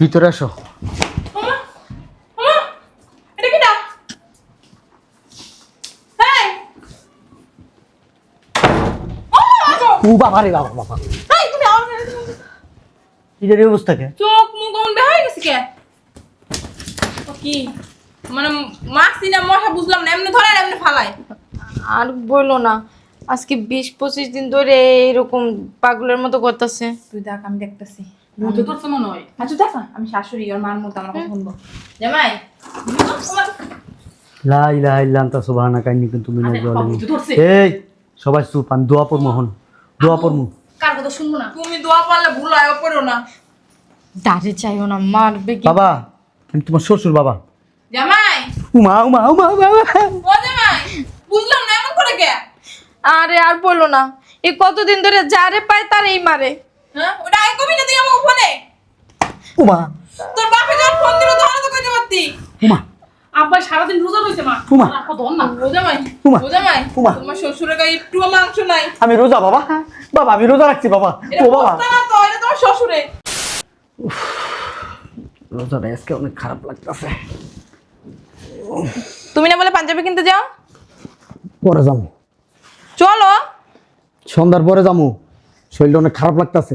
ভিতরে আসো। ওমা ওমা এটা কি না এই ও বাবা রে বাবা বাবা। এই এটার এই অবস্থা কে? চোখ মুখ অমন বেহাই গেছে কে? ও কি? মানে মাছি না মশা বুঝলাম না এমনি ধরে এমনি ফালাই আর বলল না আজকে বিশ পঁচিশ দিন ধরে এরকম পাগলের মতো করতেছে। তুই দেখ আমি দেখতেছি। তোর মনে হয়। আচ্ছা দেখ। আমি শাশুড়ি আর মার মতো আমরা কথা শুনব। জামাই লা ইলাহা ইল্লা আনতা সুবহানাকা ইন্নী কুনতু মিনাজ জালিমিন এই সবাই চুপ আমি দোয়া পড়মু দোয়া পড়মু কার কথা শুনব না? তুমি দোয়া পারলে ভুল হয় পড়ো না। দাঁড়ে চাইও না মারবে কি? বাবা আমি তোমার শ্বশুর বাবা। জামাই! উমা উমা উমা উমা উমা। ও জামাই বুঝলাম না এমন করে কে? আরে আর বলল না এই কতদিন ধরে যারে পায় তার এই মারে। হ্যাঁ? ওটা আগে কবি না তুই আমার ফোনে? উমা। তোর বাপে যখন ফোন দিল তখন তো কইতে পারতি। উমা। আব্বা সারাদিন রোজা রয়েছে মা। উমা। না। ও জামাই উমা। ও জামাই উমা। তোমার শ্বশুরের গায়ে একটু মাংস নাই। আমি রোজা বাবা। বাবা আমি রোজা রাখছি বাবা। ও বাবা। না তো এটা তোমার শ্বশুরে। রোজাটা আজকে অনেক খারাপ লাগতেছে। তুমি না বলে পাঞ্জাবি কিনতে যাও? পরে যাব। চলো। সন্ধ্যার পরে যাব। শরীরটা অনেক খারাপ লাগতেছে।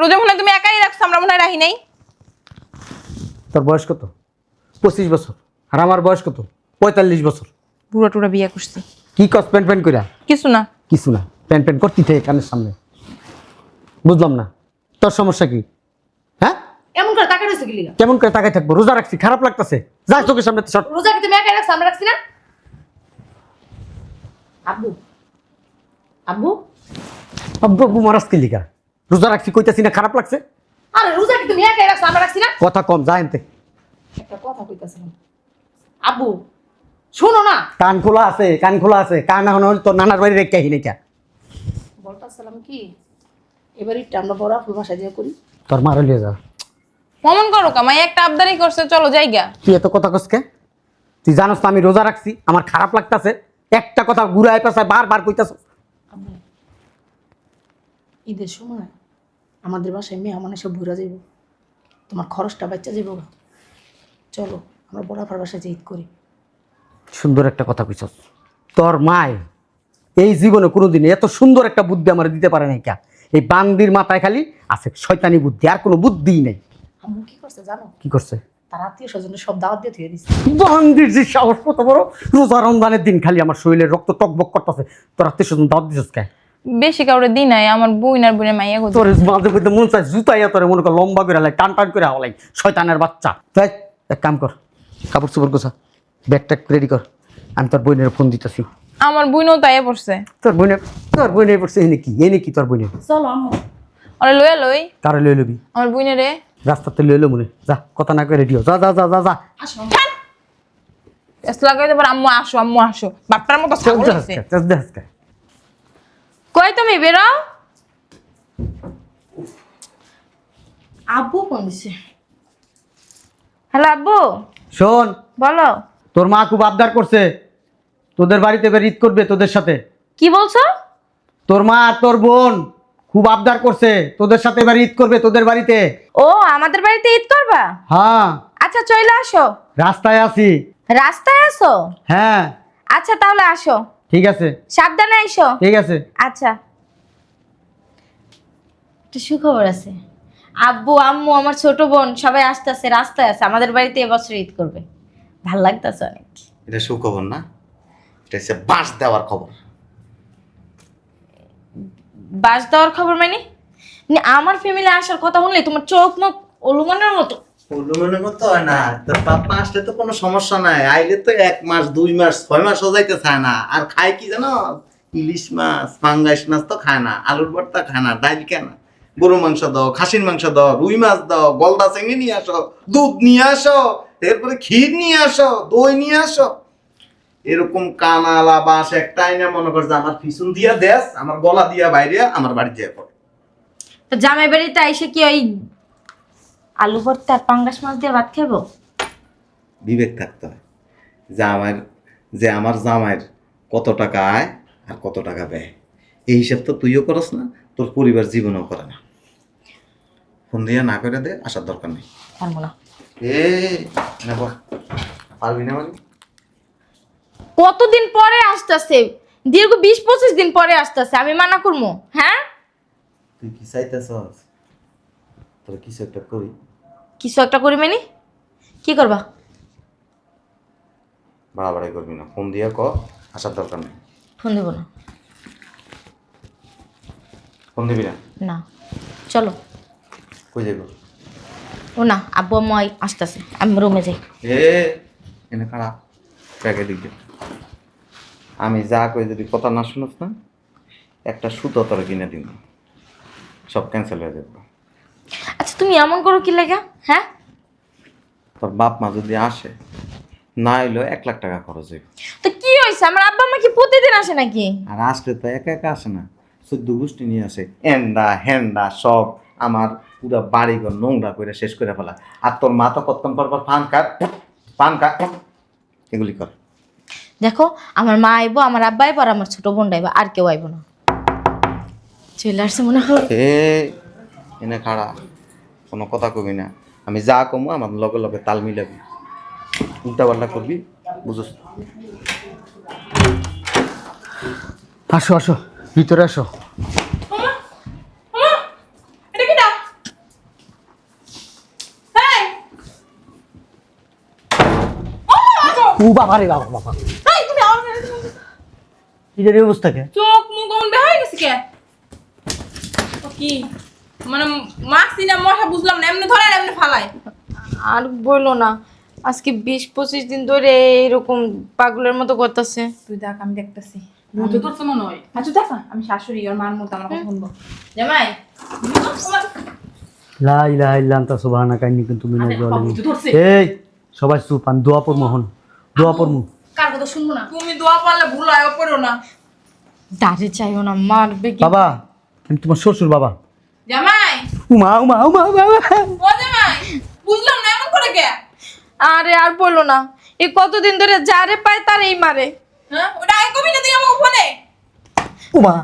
রোজা মনে তুমি একাই রাখছো আমরা মনে রাখি নাই। তোর বয়স কত? পঁচিশ বছর। আর আমার বয়স কত? পঁয়তাল্লিশ বছর। বুড়া টুড়া বিয়ে করছি। কি কস প্যান্ট প্যান্ট কইরা? কিছু না। কিছু না। প্যান্ট প্যান্ট করতে থাকে কানের সামনে। বুঝলাম না। তোর সমস্যা কি? হ্যাঁ? এমন করে টাকা রয়েছে গেলি কেমন করে তাকাই থাকব? রোজা রাখছি খারাপ লাগতেছে। যা চোখের সামনে শট রোজা কি তুমি একাই রাখছো আমরা রাখছি না? আব্বু। আব্বু? লিখা রোজা রাখছি কইতাছি না খারাপ লাগছে? আরে রোজা কি তুমি একাই রাখছো? আমরা রাখছি না? কথা কম যা এনতে। একটা কথা কইতাছিলাম আব্বু শোনো না। কান খোলা আছে কান খোলা আছে। কান এখন হল তোর নানার বাড়ি রেখে আহিনি কা বলতাছিলাম কি? এবার আমরা বড় ফুল ভাষা দিয়ে করি। তোর মার লিয়ে যা। মমন করো কামাই একটা আবদারি করছে চলো যাইগা তুই এত কথা কসকে তুই জানোস তো আমি রোজা রাখছি আমার খারাপ লাগতাছে। একটা কথা ঘুরায় পেছায় বারবার কইতাছ ঈদের সময় আমাদের বাসায় মেয়ে আমার সব ঘুরে যাইব। তোমার খরচটা বাচ্চা যাইব চলো আমরা বড় ফার বাসায় যে ঈদ করি। সুন্দর একটা কথা কইছস। তোর মায় এই জীবনে কোনোদিন এত সুন্দর একটা বুদ্ধি আমার দিতে পারে নাই কে? এই বান্দির মাথায় খালি আছে শয়তানি বুদ্ধি আর কোনো বুদ্ধিই নেই। আম্মু কি করছে জানো? কি করছে? তার আত্মীয় স্বজনের সব দাওয়াত দিয়ে থুয়ে দিচ্ছে বান্দির যে সাহস কত বড়। রোজা রমজানের দিন খালি আমার শরীরে রক্ত টকবক করতেছে। তোর আত্মীয় স্বজন দাওয়াত দিছস কে? বেশি কাউরে দিই নাই আমার বই আর বোনের মাইয়া গো তোর মাঝে মধ্যে মন চায় জুতাইয়া তোর মনে কর লম্বা করে হালাই টান টান করে হাওলাই শয়তানের বাচ্চা। তাই এক কাম কর কাপড় চোপড় গোছা ব্যাগটা রেডি কর আমি তোর বোনের ফোন দিতেছি। আমার বইনও তাই পড়ছে। তোর বোনের তোর বোনের পড়ছে এনে কি এনে কি তোর বোনের? চলো আম্মু। ওরে লইয়া লই। কারে লই লবি? আমার বইনে রে রাস্তাতে লই লো মনে যা কথা না করে রেডিও যা যা যা যা যা। আসো এস লাগাইতে পারে আম্মু আসো আম্মু আসো। বাপটার মতো ছাগল যা হইছে। আজকে, চল যা আজকে। কই তুমি বেরো। আব্বু দিছে। হ্যালো আব্বু। শোন। বলো। তোর মা খুব আবদার করছে। তোদের বাড়িতে এবার ঈদ করবে তোদের সাথে। কি বলছো? তোর মা আর তোর বোন খুব আবদার করছে। তোদের সাথে এবার ঈদ করবে তোদের বাড়িতে। ও আমাদের বাড়িতে ঈদ করবা? হ্যাঁ। আচ্ছা চলে আসো। রাস্তায় আছি। রাস্তায় আসো? হ্যাঁ। আচ্ছা তাহলে আসো। ঠিক আছে। সাবধানে আইসো। ঠিক আছে। আচ্ছা। একটা সুখবর আছে। আব্বু আম্মু আমার ছোট বোন সবাই আসতেছে রাস্তায় আছে আমাদের বাড়িতে এবছর ঈদ করবে। ভালো লাগতেছে অনেক। এটা সুখবর না? এটা হচ্ছে বাঁশ দেওয়ার খবর। বাস দেওয়ার খবর মানে? মানে আমার ফ্যামিলি আসার কথা শুনলে তোমার চোখ মুখ অলুমানের মতো? অনুমানের মতো হয় না। তোর পাপ্পা আসলে তো কোনো সমস্যা নাই। আইলে তো এক মাস দুই মাস ছয় মাস যাইতে চায় না। আর খায় কি জানো? ইলিশ মাছ পাঙ্গাইশ মাছ তো খায় না আলুর ভর্তা খায় না ডাইল খায় না। গরু মাংস দাও খাসির মাংস দাও রুই মাছ দাও গলদা চিংড়ি নিয়ে আসো দুধ নিয়ে আসো এরপরে ক্ষীর নিয়ে আসো দই নিয়ে আসো। এরকম কানালা বাস একটাই না মনে করছে আমার পিছন দিয়া দেশ আমার গলা দিয়া বাইরে আমার বাড়ি যেয়ে পড়ে। তো জামাই বাড়িতে আইসে কি ওই আলু ভর্তা আর পাঙ্গাস মাছ দিয়ে ভাত খাব বিবেক থাকতে হয়। যে আমার যে আমার জামাইয়ের কত টাকা আয় আর কত টাকা ব্যয়। এই হিসাব তো তুইও করস না তোর পরিবার জীবনও করে না। ফোন দিয়ে না করে দে আসার দরকার নেই। পারব না। এ পারবি না মানে? কতদিন পরে আসতেছে? দীর্ঘ বিশ পঁচিশ দিন পরে আসতেছে আমি মানা করব হ্যাঁ? তুই কি চাইতেছস? তোর কিছু একটা করি। কিছু একটা করি মানে? কি করবা? বাড়াবাড়ি করবি না। ফোন দিয়ে ক আসার দরকার নেই। ফোন দেবো না। ফোন দিবি না? না। চলো। কই ও না আব্বু আম্মু আসতেছে। আমি রুমে যাই। এ এনে খারাপ ব্যাগে দিকে আমি যা কই যদি কথা না শুনস না একটা সুতো তোর কিনে দিব সব ক্যান্সেল হয়ে যাবে। আচ্ছা তুমি এমন করো কি লেগা? হ্যাঁ? তোর বাপ মা যদি আসে না এলো এক লাখ টাকা খরচ হইবে। তো কি হয়েছে আমার আব্বা মা কি প্রতিদিন আসে নাকি? আর আসলে তো একা একা আসে না। চোদ্দ গোষ্ঠী নিয়ে আসে। এন্ডা হেন্ডা সব আমার পুরো বাড়িঘর নোংরা করে শেষ করে ফেলা। আর তোর মা তো কতক্ষণ পর পর পান কাট পান কাট এগুলি কর। দেখো আমার মা আইবো আমার আব্বা আইবো আর আমার ছোট বোন আইবো আর কেউ আইবো না। চলে আসছে মনে হয়। এ এনে খাড়া কোনো কথা কবি না। আমি যা কমু আমার লগে লগে তাল মিলাবি। উল্টা পাল্টা করবি বুঝস আসো আসো ভিতরে আসো এটা কি দাও এই ও বাবা রে বাবা বাবা। এই তুমি আমার মেরে দিলে। নিজের এই অবস্থা কে? চোখ মুখ অমন হয়ে গেছে কে? ও কি? মানে মাছি না মশা বুঝলাম না এমনি ধরে আর এমনি ফালাই আর বলল না আজকে বিশ পঁচিশ দিন ধরে এরকম পাগলের মতো করতেছে। তুই দেখ আমি দেখতেছি। ভূতে তোর তো মনে হয়। আচ্ছা দেখ না, আমি শাশুড়ি আর মার মতো আমার কথা শুনব। জামাই লা ইলাহা ইল্লা আনতা সুবহানাকা ইন্নী কুনতু মিনাজ জালিমিন এই সবাই চুপ আমি দোয়া পড় মোহন দোয়া পড়মু। কার কথা শুনব না? তুমি দোয়া পারলে ভুল হয় পড়ো না। দাঁড়ে চাইও না মারবে কি? বাবা আমি তোমার শ্বশুর বাবা। জামাই! উমা উমা উমা বাবা ও জামাই বুঝলাম না এমন করে কে? আরে আর বলল না এই কতদিন ধরে যারে পায় তার এই মারে। হ্যাঁ ওটা আগে কবি না তুই আমাকে ফোনে? উমা।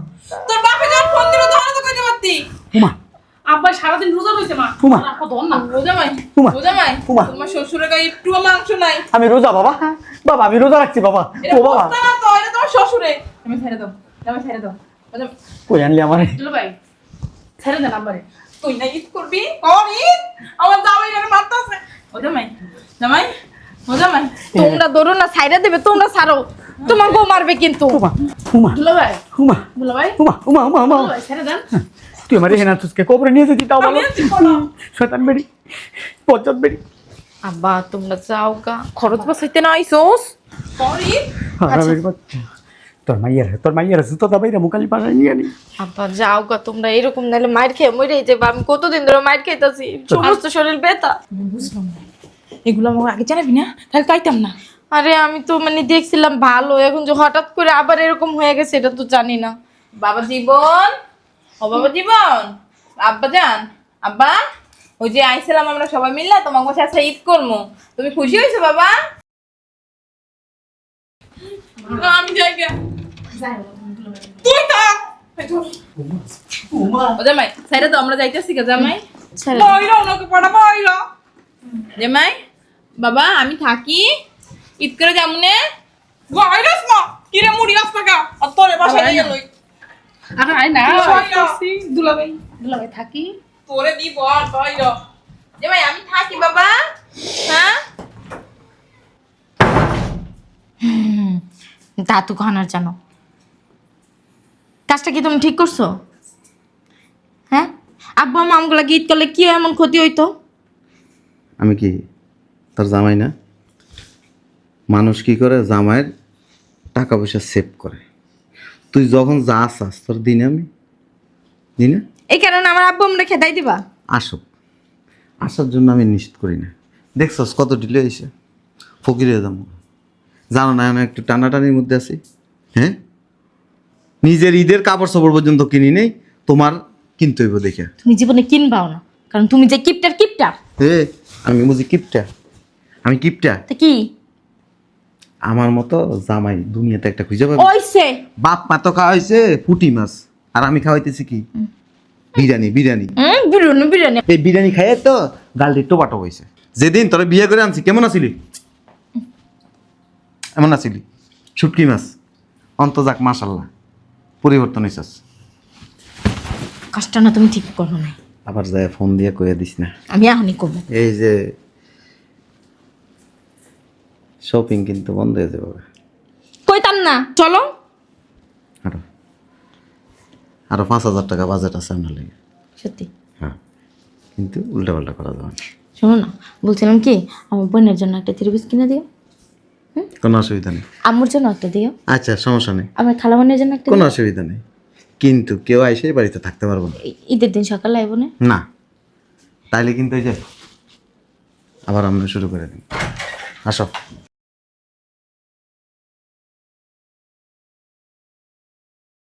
তোর বাপে যখন ফোন দিল তখন তো কইতে পারতি। উমা। আব্বা সারাদিন রোজা রয়েছে মা। উমা। উমা। ও জামাই উমা। তোমার শ্বশুরের গায়ে একটু মাংস নাই। আমি রোজা বাবা। বাবা আমি রোজা রাখছি বাবা। ও বাবা। না তো এটা তোমার শ্বশুরে। তুমি ছেড়ে দাও ছেড়ে দাও। কই আনলি আমারে? দুলো ভাই ছেড়ে দেন আব্বারে তুই না ঈদ করবি? কর ঈদ? আমার জামাই এখানে মারতাছে ও জামাই জামাই ও জামাই তোমরা ধরো না সাইডা দেবে তোমরা ছাড়ো। তোমার বউ মারবে কিন্তু। উমা উমা দুলো ভাই। উমা দুলো ভাই। উমা উমা উমা উমা। ছেড়ে দেন। তুই আমার এখানে তুসকে কবরে নিয়ে যেতি তাও ভালো করো। শয়তান বেড়ি পঞ্চায়েত বেড়ি। আব্বা তোমরা যাও গা। খরচ বাঁচাইতে না আইসোস। ঈদ হারামের বাচ্চা। তোর মাইয়ার তোর মাইয়ার জুতো দাবাইরা মুখালি পাশায় নিয়ে আনি। আব্বা যাও গা তোমরা এরকম নাহলে মাইর খেয়ে মরে যাবে। আমি কতদিন ধরে মাইর খাইতাছি। সমস্ত শরীর ব্যথা। বুঝলাম না। এগুলো আমাকে আগে জানাবি না? তাহলে কাইতাম না। আরে আমি তো মানে দেখছিলাম ভালো। এখন যে হঠাৎ করে আবার এরকম হয়ে গেছে এটা তো জানি না। বাবা জীবন! ও বাবা জীবন? আব্বা যান আব্বা? ওই যে আইছিলাম আমরা সবাই মিললা তোমার কাছে আচ্ছা ঈদ করব তুমি খুশি হয়েছো বাবা? আমি যাই তুই থাক। ও জামাই সাইডে তো আমরা যাইতেছি কে জামাই। ছেড়ে ওনাকে পড়া বইরা। জামাই বাবা আমি থাকি। ঈদ করে যামুনে মা। কিরে মুড়ি আসতা আর তোরে বাসায় নিয়ে লই। আরে না। থাকি। তোরে দিব আর বইরা। জামাই আমি থাকি বাবা। হ্যাঁ? দাতু খানার জানো। কাজটা কি তুমি ঠিক করছ? হ্যাঁ? আব্বু আম্মা আমগুলা গীত করলে কি এমন ক্ষতি হইতো? আমি কি তোর জামাই না? মানুষ কি করে জামাইয়ের টাকা পয়সা সেভ করে? তুই যখন যা চাস তোর দিনে আমি দিনে এই কারণে আমার আব্বু আমরা খেদাই দিবা। আসুক আসার জন্য আমি নিশ্চিত করি না। দেখছস কত ডিলে হয়েছে ফকির হয়ে যাব। জানো না আমি একটু টানাটানির মধ্যে আছি। হ্যাঁ? নিজের ঈদের কাপড় চোপড় পর্যন্ত কিনি নেই তোমার কিনতে হইব দেখে। তুমি জীবনে কিনবাও না কারণ তুমি যে কিপটার কিপটার। হে আমি বুঝি কিপটা আমি কিপটা তো কি? আমার মতো জামাই দুনিয়াতে একটা খুঁজে পাবে ওইসে বাপ মা তো খাওয়াইছে পুটি মাছ। আর আমি খাওয়াইতেছি কি? বিরিয়ানি বিরিয়ানি। বিরিয়ানি বিরিয়ানি। এই বিরিয়ানি খাইয়ে তো গালটি টোপাটো হয়েছে যেদিন তোরা বিয়ে করে আনছি কেমন আছিলি? এমন আছিলি? শুটকি মাছ। অন্ত যাক মাশাল্লাহ। পরিবর্তন হয়েছিস কাজটা না তুমি ঠিক করো না আবার যায় ফোন দিয়ে কয়ে দিস না। আমি এখনই করব এই যে শপিং কিন্তু বন্ধ হয়ে যাবে। কইতাম না চলো। আরও আরও পাঁচ হাজার টাকা বাজেট আছে আপনার লেগে। সত্যি? হ্যাঁ। কিন্তু উল্টা পাল্টা করা যাবে না। শোনো না বলছিলাম কি আমার বোনের জন্য একটা ত্রিভুজ কিনে দিও। কোনো অসুবিধা নেই। আম্মুর জন্য একটা দিও। আচ্ছা সমস্যা নেই। আমার খালামানের জন্য একটা কোনো অসুবিধা নেই। কিন্তু কেউ এসে বাড়িতে থাকতে পারব না। ঈদের দিন সকালে আইব না? না। তাইলে কিন্তু এই যে আবার আমরা শুরু করে দিই। আসো।